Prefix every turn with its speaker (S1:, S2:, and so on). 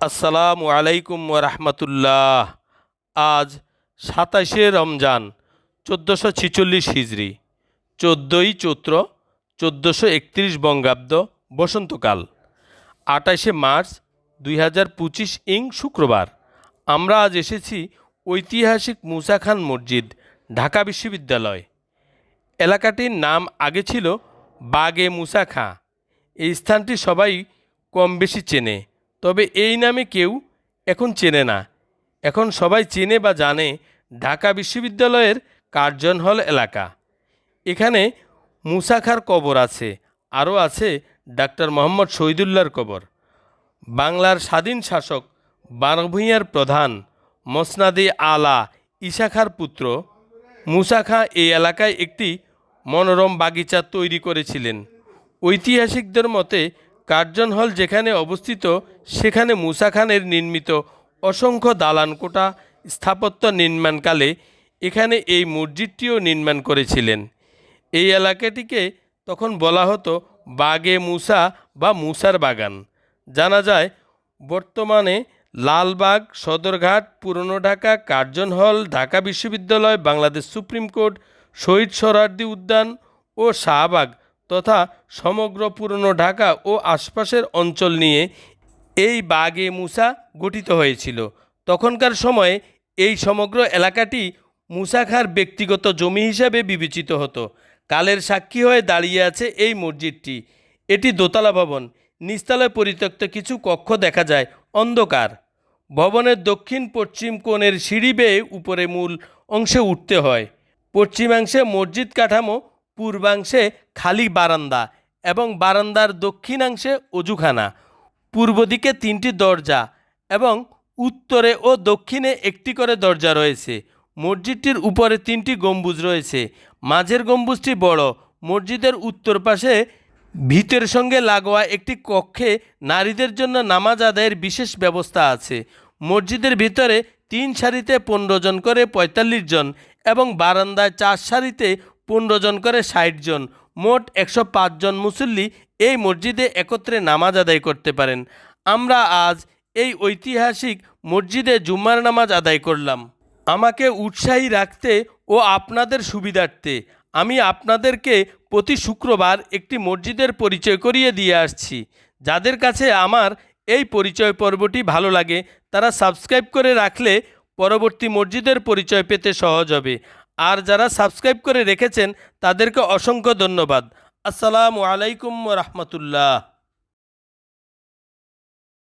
S1: আসসালামু আলাইকুম রহমতুল্লাহ। আজ সাতাশে রমজান, চোদ্দোশো ছিচল্লিশ হিজড়ি চোদ্দোই চৈত্র, চোদ্দোশো একত্রিশ বঙ্গাব্দ বসন্তকাল। আটাশে মার্চ দুই হাজার পঁচিশ ইং শুক্রবার। আমরা আজ এসেছি ঐতিহাসিক মুসা খান মসজিদ, ঢাকা বিশ্ববিদ্যালয়। এলাকাটির নাম আগে ছিল বাগে মুসা খাঁ। এই স্থানটি সবাই কম বেশি চেনে। তবে এই নামে কেউ এখন চেনে না। এখন সবাই চেনে বা জানে ঢাকা বিশ্ববিদ্যালয়ের কার্জন হল এলাকা। এখানে মুসাখার কবর আছে, আরও আছে ডাক্তার মোহাম্মদ শহীদুল্লাহর কবর। বাংলার স্বাধীন শাসক বারভূঁইয়ার প্রধান মসনাদে আলা ইশাখার পুত্র মুসাখা এই এলাকায় একটি মনোরম বাগিচা তৈরি করেছিলেন। ঐতিহাসিকদের মতে কার্জন হল যেখানে অবস্থিত, সেখানে মুসা খানের নির্মিত অসংখ্য দালান কোটা স্থাপত্য নির্মাণকালে এখানে এই মসজিদটিও নির্মাণ করেছিলেন। এই এলাকাটিকে তখন বলা হতো বাগে মুসা বা মুসার বাগান। জানা যায়, বর্তমানে লালবাগ, সদরঘাট, পুরনো ঢাকা, কার্জন হল, ঢাকা বিশ্ববিদ্যালয়, বাংলাদেশ সুপ্রিম কোর্ট, শহীদ সোহরাওয়ার্দী উদ্যান ও শাহবাগ তথা সমগ্র পুরনো ঢাকা ও আশপাশের অঞ্চল নিয়ে এই বাগে মুসা গঠিত হয়েছিল। তখনকার সময়ে এই সমগ্র এলাকাটি মুসা খাঁর ব্যক্তিগত জমি হিসাবে বিবেচিত হতো। কালের সাক্ষী হয়ে দাঁড়িয়ে আছে এই মসজিদটি। এটি দোতলা ভবন। নিচতলায় পরিত্যক্ত কিছু কক্ষ দেখা যায়। অন্ধকার। ভবনের দক্ষিণ পশ্চিম কোণের সিঁড়ি বেয়ে উপরে মূল অংশে উঠতে হয়। পশ্চিমাংশে মসজিদ কাঠামো পূর্বাংশে খালি বারান্দা এবং বারান্দার দক্ষিণাংশে অজুখানা, পূর্ব দিকে তিনটি দরজা এবং উত্তরে ও দক্ষিণে একটি করে দরজা রয়েছে। মসজিদটির উপরে তিনটি গম্বুজ রয়েছে। মাঝের গম্বুজটি বড়। মসজিদের উত্তর পাশে ভিতের সঙ্গে লাগোয়া একটি কক্ষে নারীদের জন্য নামাজ আদায়ের বিশেষ ব্যবস্থা আছে। মসজিদের ভিতরে তিন সারিতে পনেরো জন করে পঁয়তাল্লিশ জন এবং বারান্দায় চার সারিতে পনেরো জন করে ষাট জন, মোট একশো জন মুসল্লি এই মসজিদে একত্রে নামাজ আদায় করতে পারেন। আমরা আজ এই ঐতিহাসিক মসজিদে জুম্মার নামাজ আদায় করলাম। আমাকে উৎসাহী রাখতে ও আপনাদের সুবিধার্থে আমি আপনাদেরকে প্রতি শুক্রবার একটি মসজিদের পরিচয় করিয়ে দিয়ে আসছি। যাদের কাছে আমার এই পরিচয় পর্বটি ভালো লাগে, তারা সাবস্ক্রাইব করে রাখলে পরবর্তী মসজিদের পরিচয় পেতে সহজ হবে। আর যারা সাবস্ক্রাইব করে রেখেছেন তাদেরকে অসংখ্য ধন্যবাদ। আসসালামু আলাইকুম রহমতুল্লাহ।